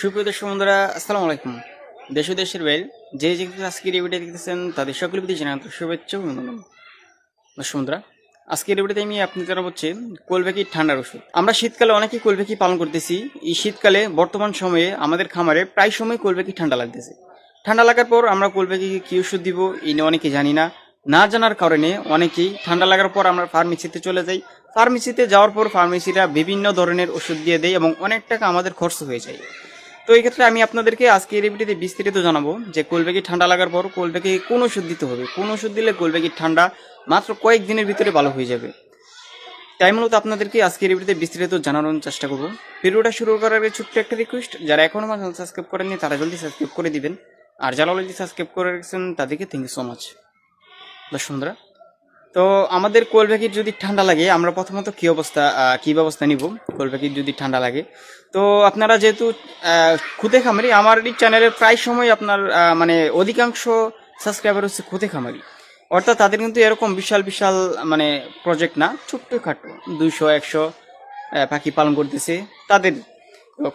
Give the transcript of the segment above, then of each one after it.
সুপ্রিয় দর্শক বন্ধুরা, আসসালামু আলাইকুম। দেশ দেশের বাইরে যে যে আজকের এই ভিডিও দেখতেছেন, তাদের সকলের প্রতি জানাতে শুভেচ্ছা অভিনন্দন। দর্শক বন্ধুরা, আজকের ভিডিওতে আমি আপনাদের জানাব হচ্ছে কোলবেকি ঠান্ডার ওষুধ। আমরা শীতকালে অনেকেই কোলবেকি পালন করতেছি। এই শীতকালে বর্তমান সময়ে আমাদের খামারে প্রায় সময় কোলবেকি ঠান্ডা লাগতেছে। ঠান্ডা লাগার পর আমরা কোলবেকিকে কি ওষুধ দিব, এই নিয়ে অনেকে জানি না। না জানার কারণে অনেকেই ঠান্ডা লাগার পর আমরা ফার্মেসিতে চলে যাই। ফার্মেসিতে যাওয়ার পর ফার্মেসিরা বিভিন্ন ধরনের ওষুধ দিয়ে দেয় এবং অনেক টাকা আমাদের খরচ হয়ে যায়। তো এই ক্ষেত্রে আমি আপনাদেরকে আজকে এই ভিডিওতে বিস্তারিত জানাব যে কোলবেকি ঠান্ডা লাগার পর কোলবেকি কোন ওষুধ দিতে হবে? কোন ওষুধ দিলে কোলবেকি ঠান্ডা মাত্র কয়েক দিনের ভিতরে ভালো হয়ে যাবে? তাই মূলত আপনাদেরকে আজকে ভিডিওতে বিস্তারিত জানানোর চেষ্টা করব। ভিডিওটা শুরু করার আগে ছোট্ট একটা রিকোয়েস্ট যারা এখনও আমার চ্যানেল সাবস্ক্রাইব করেননি, তারা জলদি সাবস্ক্রাইব করে দিবেন। আর যারা অলরেডি সাবস্ক্রাইব করে রেখেছেন তাদেরকে থ্যাংক ইউ সো মাচ দর্শক বন্ধুরা তো আমাদের কোলব্যাকির যদি ঠান্ডা লাগে, আমরা প্রথমত কী অবস্থা কী ব্যবস্থা নিব? কোলব্যাকির যদি ঠান্ডা লাগে। তো আপনারা যেহেতু খুদে খামারি, আমার এই চ্যানেলের প্রায় সময় আপনার মানে অধিকাংশ সাবস্ক্রাইবার হচ্ছে খুদে খামারি। অর্থাৎ তাদের কিন্তু এরকম বিশাল বিশাল মানে প্রজেক্ট না ছোট্ট খাটো দুইশো, একশো পাখি পালন করতেছে তাদের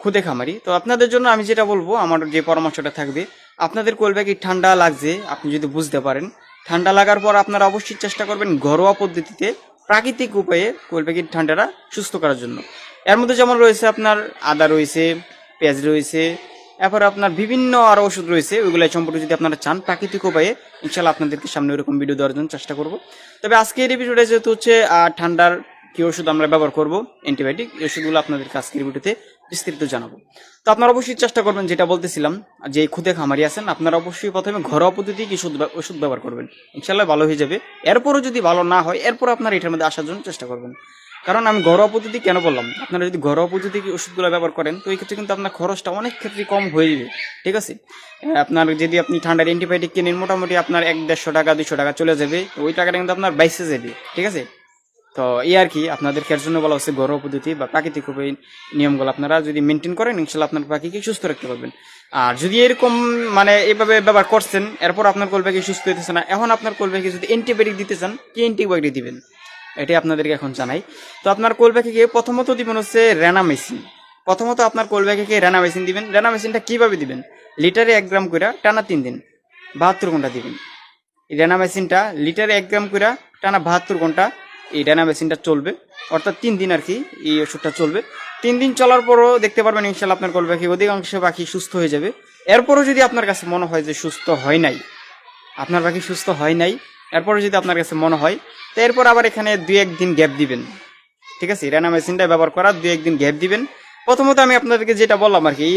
খুদে খামারি। তো আপনাদের জন্য আমি যেটা বলব, আমার যে পরামর্শটা থাকবে, আপনাদের কোলব্যাকি ঠান্ডা লাগছে, আপনি যদি বুঝতে পারেন ঠান্ডা লাগার পর আপনারা অবশ্যই চেষ্টা করবেন ঘরোয়া পদ্ধতিতে প্রাকৃতিক উপায়ে কোলব্যাকির ঠান্ডাটা সুস্থ করার জন্য। এর মধ্যে যেমন রয়েছে আপনার আদা রয়েছে, পেঁয়াজ রয়েছে, এরপর আপনার বিভিন্ন আরও ওষুধ রয়েছে ওইগুলো সম্পর্কে যদি আপনারা চান প্রাকৃতিক উপায়ে ইনশাল্লাহ আপনাদেরকে সামনে ওরকম ভিডিও দেওয়ার জন্য চেষ্টা করব। তবে আজকে এই ভিডিওটা যেহেতু হচ্ছে ঠান্ডার কি ওষুধ আমরা ব্যবহার করব? অ্যান্টিবায়োটিক এই ওষুধগুলো আপনাদের আজকের ভিডিওতে বিস্তারিত জানাব। তো আপনারা অবশ্যই চেষ্টা করবেন, যেটা বলতেছিলাম, যে খুদে খামারি আছেন, আপনারা অবশ্যই প্রথমে ঘরোয়া পদ্ধতি কি ওষুধ ওষুধ ব্যবহার করবেন। ইনশাল্লাহ ভালো হয়ে যাবে। এরপরও যদি ভালো না হয় এরপর আপনারা এটার মধ্যে আসার জন্য চেষ্টা করবেন। কারণ আমি ঘরোয়া পদ্ধতি কেন বললাম? আপনারা যদি ঘরোয়া পদ্ধতি ওষুধগুলো ব্যবহার করেন, তো এই ক্ষেত্রে কিন্তু আপনার খরচটা অনেক ক্ষেত্রে কম হয়ে যাবে। ঠিক আছে? আপনার যদি আপনি ঠান্ডার অ্যান্টিবায়োটিক কিনেন, মোটামুটি আপনার এক দেড়শো টাকা দুশো টাকা চলে যাবে ওই টাকাটা কিন্তু আপনার বাইসে যাবে। ঠিক আছে? তো এই আর কি আপনাদের এর জন্য বলা হচ্ছে ঘরোয়া পদ্ধতি বা প্রাকৃতিক উপায় নিয়মগুলো আপনারা যদি মেনটেন করেন ইনশাল্লাহ আপনার পাখিকে সুস্থ রাখতে পারবেন। আর যদি এরকম মানে এভাবে ব্যবহার করছেন, এরপর আপনার কোলপাখি সুস্থ হইতেছে না, এখন আপনার কোলপাখি যদি অ্যান্টিবায়োটিক দিতে চান, কি অ্যান্টিবায়োটিক দিবেন? এটাই আপনাদেরকে এখন জানাই। তো আপনার কোলপাখিকে প্রথমত দিবেন হচ্ছে রেনা মেশিন প্রথমত আপনার কোলপাখিকে রেনা মেশিন দিবেন। রেনা মেশিনটা কীভাবে দিবেন? লিটারে এক গ্রাম করে টানা তিন দিন, বাহাত্তর ঘণ্টা দিবেন। এই রেনা মেশিনটা লিটারে এক গ্রাম করে টানা বাহাত্তর ঘণ্টা এই রেনা মেশিনটা চলবে। অর্থাৎ তিন দিন আর কি এই ওষুধটা চলবে। তিন দিন চলার পরও দেখতে পারবেন ইনশাল্লাহ আপনার কোল পাখি অধিকাংশ পাখি সুস্থ হয়ে যাবে। এরপরও যদি আপনার কাছে মনে হয় যে সুস্থ হয় নাই, আপনার পাখি সুস্থ হয় নাই এরপরে যদি আপনার কাছে মনে হয়, তো এরপর আবার এখানে দুই একদিন গ্যাপ দিবেন। ঠিক আছে? রেনা মেশিনটা ব্যবহার করার দুই একদিন গ্যাপ দিবেন। প্রথমত আমি আপনাদেরকে যেটা বললাম আর কি